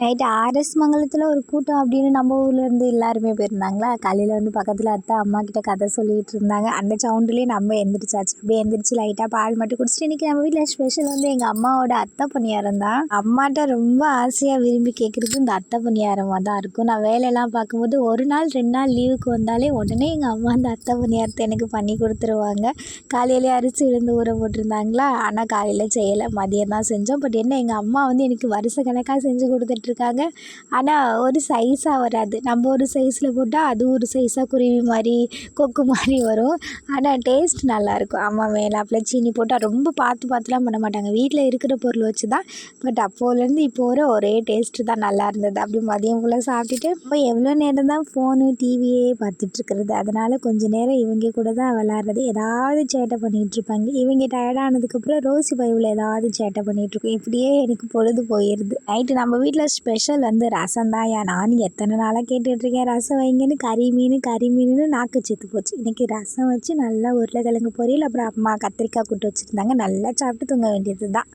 Night RS மங்கலத்தில் ஒரு கூட்டம் அப்படின்னு நம்ம ஊர்லேருந்து எல்லாருமே போயிருந்தாங்களா? காலையில் வந்து பக்கத்தில் அத்தை அம்மா கிட்ட கதை சொல்லிகிட்டு இருந்தாங்க. அந்த சவுண்டுலேயே நம்ம எந்திரிச்சாச்சு. அப்படியே எந்திரிச்சு லைட்டாக பால் மட்டும் குடிச்சிட்டு இன்றைக்கி நம்ம வீட்டில் ஸ்பெஷல் வந்து எங்கள் அம்மாவோட அத்தை பணியாரம் தான். அம்மாட்ட ரொம்ப ஆசையாக விரும்பி கேட்குறது இந்த அத்தை பணியாரமாக தான் இருக்கும். நான் வேலையெல்லாம் பார்க்கும்போது ஒரு நாள் ரெண்டு நாள் லீவுக்கு வந்தாலே உடனே எங்கள் அம்மா அந்த அத்தை பணியாரத்தை எனக்கு பண்ணி கொடுத்துருவாங்க. காலையிலே அரிசி விழுந்து ஊற போட்டிருந்தாங்களா? ஆனால் காலையில் செய்யலை. மதியம் தான் செஞ்சோம். பட் என்ன எங்கள் அம்மா வந்து எனக்கு வருஷ கணக்காக செஞ்சு கொடுத்துட்டு இருக்காங்க ஆனால் ஒரு சைஸாக வராது. நம்ம ஒரு சைஸில் போட்டால் அது ஒரு சைஸாக குருவி மாதிரி கொக்கு மாதிரி வரும். ஆனால் டேஸ்ட் நல்லாயிருக்கும். அம்மா மேலாப்பில் சீனி போட்டால் ரொம்ப பார்த்து பார்த்துலாம் பண்ண மாட்டாங்க. வீட்டில் இருக்கிற பொருள் வச்சு தான் பட் அப்போலேருந்து இப்போ வர ஒரே டேஸ்ட்டு தான் நல்லா இருந்தது. அப்படி மதியம் ஃபுல்லாக சாப்பிட்டுட்டு இப்போ எவ்வளோ நேரம் தான் ஃபோனு டிவியே பார்த்துட்ருக்கிறது. அதனால் கொஞ்சம் நேரம் இவங்க கூட தான் விளாட்றது. ஏதாவது சேட்டை பண்ணிகிட்ருப்பாங்க இவங்க டயர்டானதுக்கப்புறம் ரோசி பைவில் ஏதாவது சேட்டை பண்ணிகிட்ருக்கோம் இப்படியே எனக்கு பொழுது போயிடுது நைட்டு நம்ம வீட்டில் ஸ்பெஷல் வந்து ரசம் தான். ஏன் நானும் எத்தனை நாளாக கேட்டுட்ருக்கேன் ரசம் வைங்கன்னு கறி மீன் கறி மீனுன்னு நாக்கு செத்து போச்சு. இன்றைக்கி ரசம் வச்சு நல்லா உருளைக்கிழங்கு பொரியல் அப்புறம் அம்மா கத்திரிக்காய் கூட்டு வச்சுருந்தாங்க. நல்லா சாப்பிட்டு தூங்க வேண்டியது தான்